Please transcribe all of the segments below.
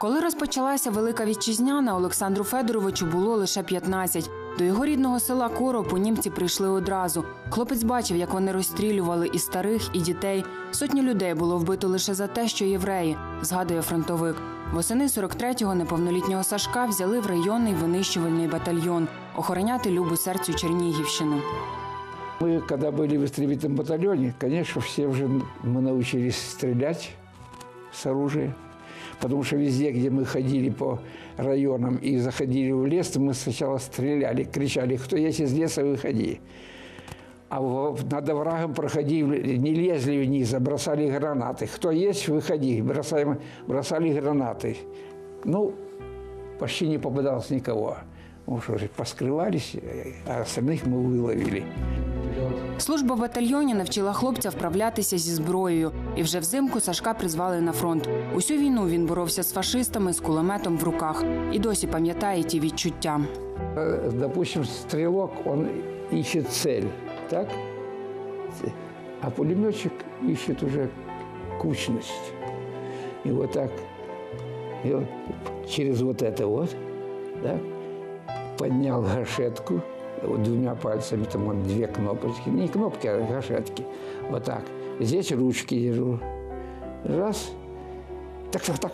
Коли розпочалася Велика Вітчизняна, Олександру Федоровичу було лише 15. До його рідного села Коропу німці прийшли одразу. Хлопець бачив, як вони розстрілювали і старих, і дітей. Сотні людей було вбито лише за те, що євреї, згадує фронтовик. Восени 43-го неповнолітнього Сашка взяли в районний винищувальний батальйон охороняти любу серцю Чернігівщину. Мы, когда были в истребительном батальоне, конечно, все уже мы научились стрелять с оружия. Потому что везде, где мы ходили по районам и заходили в лес, мы сначала стреляли, кричали, кто есть из леса, выходи. А в- над оврагом проходили, не лезли вниз, а бросали гранаты. Кто есть, выходи. Бросаем, бросали гранаты. Ну, почти не попадалось никого. Ну что же, поскрывались, а остальных мы выловили. Служба в батальйоні навчила хлопця вправлятися зі зброєю. І вже взимку Сашка призвали на фронт. Усю війну він боровся з фашистами з кулеметом в руках. І досі пам'ятає ті відчуття. Э, Допустим, стрелок, он ищет цель, так? А пулеметчик ищет уже кучность. И вот так, и вот через вот это вот, да, Поднял гашетку, двумя пальцами, там вот две кнопочки, не кнопки, а гашетки, вот так. Здесь ручки держу. Раз, так, так, так.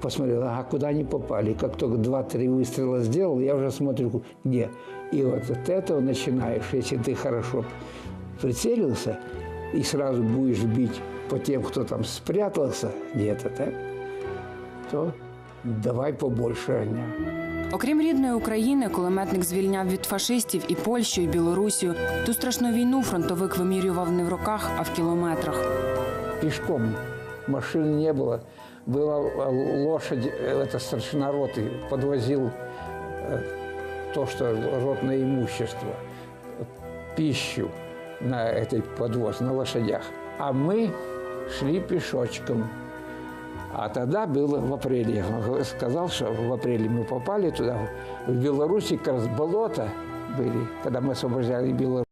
Посмотрел, ага, куда они попали. Как только два-три выстрела сделал, я уже смотрю, где. И вот от этого начинаешь, если ты хорошо прицелился, и сразу будешь бить по тем, кто там спрятался где-то, так, то давай побольше огня. Окрім рідної України, кулеметник звільняв від фашистів і Польщу, і Білорусію. Ту страшну війну фронтовик вимірював не в роках, а в кілометрах. Пешком машин не было. Была э, лошадь, э, это старшина роты, подвозил э, то, что ротное имущество, э, пищу на этой подвоз, на лошадях. А мы шли пешочком. А тогда было в апреле. Я сказал, что в апреле мы попали туда. В Беларуси как раз болото были, когда мы освобождали Беларусь.